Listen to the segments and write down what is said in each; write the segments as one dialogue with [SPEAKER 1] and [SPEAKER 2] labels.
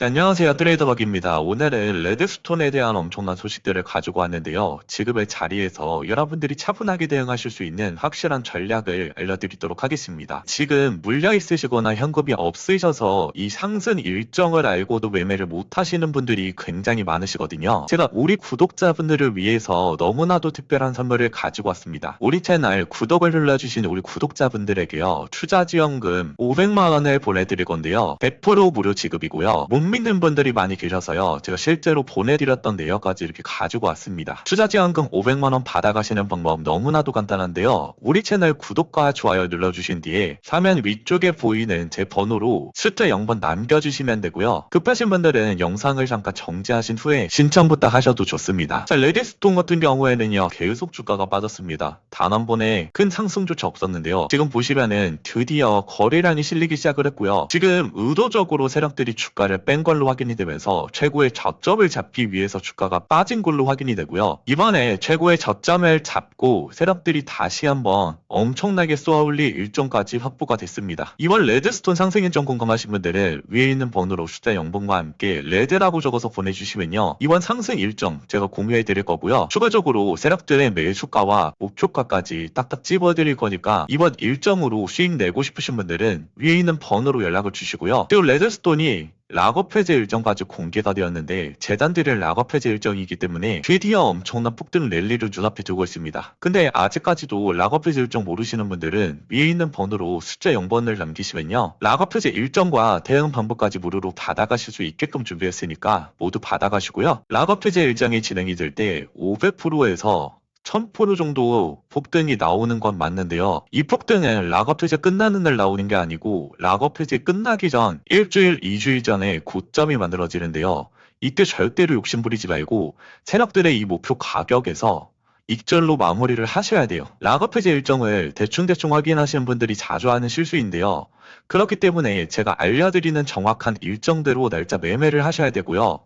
[SPEAKER 1] 네, 안녕하세요. 트레이더박입니다. 오늘은 레드스톤에 대한 엄청난 소식들을 가지고 왔는데요. 지금의 자리에서 여러분들이 차분하게 대응하실 수 있는 확실한 전략을 알려드리도록 하겠습니다. 지금 물려 있으시거나 현금이 없으셔서 이 상승 일정을 알고도 매매를 못 하시는 분들이 굉장히 많으시거든요. 제가 우리 구독자분들을 위해서 너무나도 특별한 선물을 가지고 왔습니다. 우리 채널 구독을 눌러주신 우리 구독자분들에게요. 투자지원금 500만원을 보내드릴 건데요. 100% 무료 지급이고요. 못 믿는 분들이 많이 계셔서요. 제가 실제로 보내드렸던 내역까지 이렇게 가지고 왔습니다. 투자 지원금 500만원 받아가시는 방법 너무나도 간단한데요. 우리 채널 구독과 좋아요 눌러주신 뒤에 화면 위쪽에 보이는 제 번호로 숫자 0번 남겨주시면 되고요. 급하신 분들은 영상을 잠깐 정지하신 후에 신청부터 하셔도 좋습니다. 자, 레디스톤 같은 경우에는요. 계속 주가가 빠졌습니다. 단 한 번에 큰 상승조차 없었는데요. 지금 보시면은 드디어 거래량이 실리기 시작을 했고요. 지금 의도적으로 세력들이 주가를 뺀 걸로 확인이 되면서 최고의 저점을 잡기 위해서 주가가 빠진 걸로 확인이 되고요. 이번에 최고의 저점을 잡고 세력들이 다시 한번 엄청나게 쏘아올릴 일정까지 확보가 됐습니다. 이번 레드스톤 상승 일정 궁금하신 분들은 위에 있는 번호로 숫자 0번과 함께 레드라고 적어서 보내주시면요. 이번 상승 일정 제가 공유해 드릴 거고요. 추가적으로 세력들의 매수가와 목표가까지 딱딱 찝어 드릴 거니까 이번 일정으로 수익 내고 싶으신 분들은 위에 있는 번호로 연락을 주시고요. 그리고 레드스톤이 락업 해제 일정까지 공개가 되었는데 재단들의 락업 해제 일정이기 때문에 드디어 엄청난 폭등 랠리를 눈앞에 두고 있습니다. 근데 아직까지도 락업 해제 일정 모르시는 분들은 위에 있는 번호로 숫자 0번을 남기시면요. 락업 해제 일정과 대응 방법까지 무료로 받아가실 수 있게끔 준비했으니까 모두 받아가시고요. 락업 해제 일정이 진행이 될 때 500%에서 1000% 정도 폭등이 나오는 건 맞는데요. 이 폭등은 락업 해제 끝나는 날 나오는 게 아니고 락업 해제 끝나기 전 일주일, 2주일 전에 고점이 만들어지는데요. 이때 절대로 욕심부리지 말고 세력들의 이 목표 가격에서 익절로 마무리를 하셔야 돼요. 락업 해제 일정을 대충대충 확인하시는 분들이 자주 하는 실수인데요. 그렇기 때문에 제가 알려드리는 정확한 일정대로 날짜 매매를 하셔야 되고요.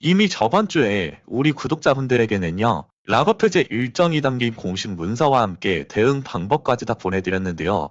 [SPEAKER 1] 이미 저번 주에 우리 구독자분들에게는요. 해제 일정이 담긴 공식 문서와 함께 대응 방법까지 다 보내드렸는데요.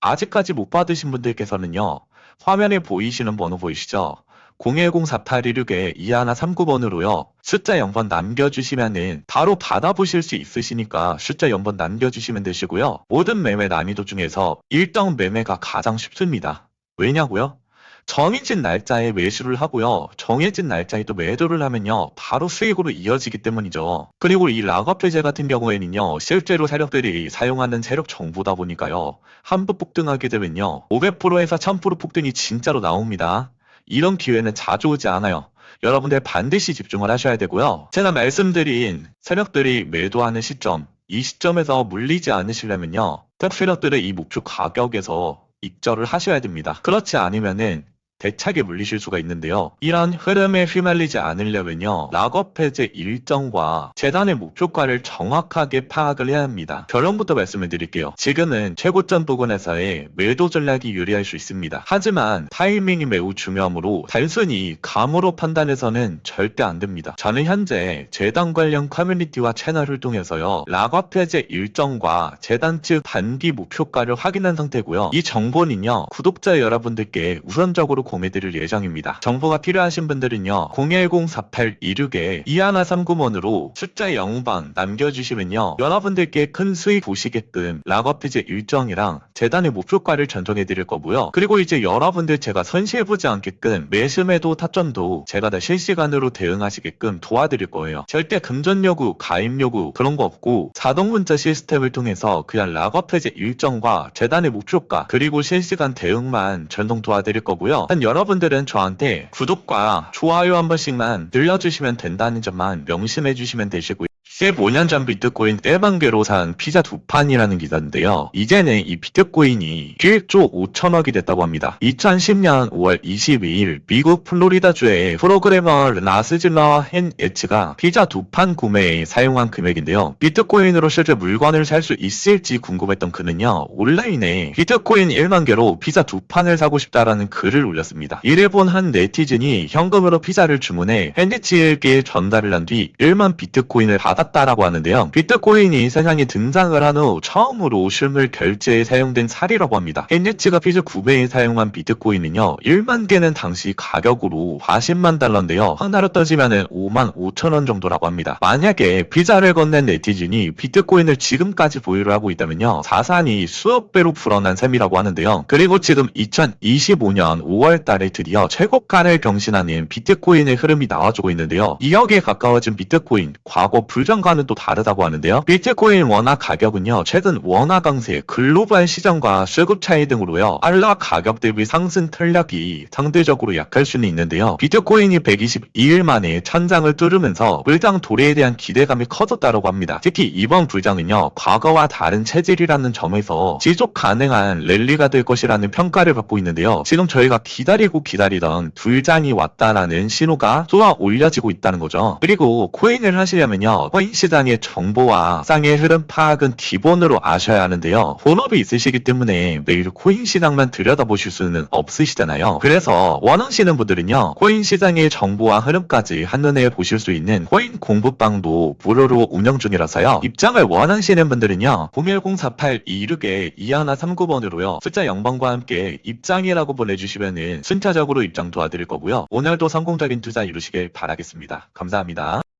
[SPEAKER 1] 아직까지 못 받으신 분들께서는요. 화면에 보이시는 번호 보이시죠? 010-4816에 2139번으로요. 숫자 0번 남겨주시면은 바로 받아보실 수 있으시니까 숫자 0번 남겨주시면 되시고요. 모든 매매 난이도 중에서 일정 매매가 가장 쉽습니다. 왜냐고요? 정해진 날짜에 매수를 하고요. 정해진 날짜에 또 매도를 하면요. 바로 수익으로 이어지기 때문이죠. 그리고 이 락업 해제 같은 경우에는요. 실제로 세력들이 사용하는 세력 정보다 보니까요. 한번 폭등하게 되면요. 500%에서 1000% 폭등이 진짜로 나옵니다. 이런 기회는 자주 오지 않아요. 여러분들 반드시 집중을 하셔야 되고요. 제가 말씀드린 세력들이 매도하는 시점, 이 시점에서 물리지 않으시려면요. tek 세력들의 이 목표 가격에서 익절을 하셔야 됩니다. 그렇지 않으면은 대차게 물리실 수가 있는데요. 이런 흐름에 휘말리지 않으려면요. 락업 해제 일정과 재단의 목표가를 정확하게 파악을 해야 합니다. 결론부터 말씀을 드릴게요. 지금은 최고점 부근에서의 매도 전략이 유리할 수 있습니다. 하지만 타이밍이 매우 중요하므로 단순히 감으로 판단해서는 절대 안 됩니다. 저는 현재 재단 관련 커뮤니티와 채널을 통해서요. 락업 해제 일정과 재단 측 단기 목표가를 확인한 상태고요. 이 정보는요. 구독자 여러분들께 우선적으로 공유드릴 예정입니다. 정보가 필요하신 분들은요. 010-4826에 2139번으로 숫자 0번 남겨주시면요. 여러분들께 큰 수익 보시게끔 락업 해제 일정이랑 재단의 목표가를 전송해 드릴 거고요. 그리고 이제 여러분들 제가 선시해보지 않게끔 매수매도 타점도 제가 다 실시간으로 대응하시게끔 도와드릴 거예요. 절대 금전 요구, 가입 요구 그런 거 없고 자동 문자 시스템을 통해서 그냥 락업 해제 일정과 재단의 목표가 그리고 실시간 대응만 전송 도와드릴 거고요. 한 여러분들은 저한테 구독과 좋아요 한 번씩만 늘려주시면 된다는 점만 명심해 주시면 되시고요. 15년 전 비트코인 떼방배로 산 피자 두 판이라는 기사인데요. 이제는 이 비트코인이 1조 5천억이 됐다고 합니다. 2010년 5월 22일 미국 플로리다주의 프로그래머 나스질러 헨 에츠가 피자 두 판 구매에 사용한 금액인데요. 비트코인으로 실제 물건을 살 수 있을지 궁금했던 그는요. 온라인에 비트코인 1만 개로 피자 두 판을 사고 싶다라는 글을 올렸습니다. 이를 본 한 네티즌이 현금으로 피자를 주문해 헨 에츠에게 전달을 한 뒤 1만 비트코인을 받았다 올랐다라고 하는데요. 비트코인이 세상에 등장을 한 후 처음으로 실물 결제에 사용된 사례라고 합니다. 헨리치가 피즈 9배에 사용한 비트코인은요. 1만 개는 당시 가격으로 40만 달러인데요. 하나로 따지면 5만 5천 원 정도라고 합니다. 만약에 비자를 건넨 네티즌이 비트코인을 지금까지 보유를 하고 있다면요. 자산이 수억 배로 불어난 셈이라고 하는데요. 그리고 지금 2025년 5월 달에 드디어 최고가를 경신하는 비트코인의 흐름이 나와주고 있는데요. 2억에 가까워진 비트코인, 과거 불 전과는 또 다르다고 하는데요. 비트코인 원화 가격은요. 최근 원화 강세, 글로벌 시장과 수급 차이 등으로요. 달러 가격 대비 상승 탄력이 상대적으로 약할 수는 있는데요. 비트코인이 122일 만에 천장을 뚫으면서 불장 도래에 대한 기대감이 커졌다고 합니다. 특히 이번 불장은요. 과거와 다른 체질이라는 점에서 지속 가능한 랠리가 될 것이라는 평가를 받고 있는데요. 지금 저희가 기다리고 기다리던 불장이 왔다라는 신호가 쏘아 올려지고 있다는 거죠. 그리고 코인을 하시려면요. 시장의 정보와 쌍의 흐름 파악은 기본으로 아셔야 하는데요. 본업이 있으시기 때문에 매일 코인 시장만 들여다보실 수는 없으시잖아요. 그래서 원하시는 분들은요. 코인 시장의 정보와 흐름까지 한눈에 보실 수 있는 코인 공부방도 무료로 운영 중이라서요. 입장을 원하시는 분들은요. 0104826-2139번으로요. 숫자 0번과 함께 입장이라고 보내주시면은 순차적으로 입장 도와드릴 거고요. 오늘도 성공적인 투자 이루시길 바라겠습니다. 감사합니다.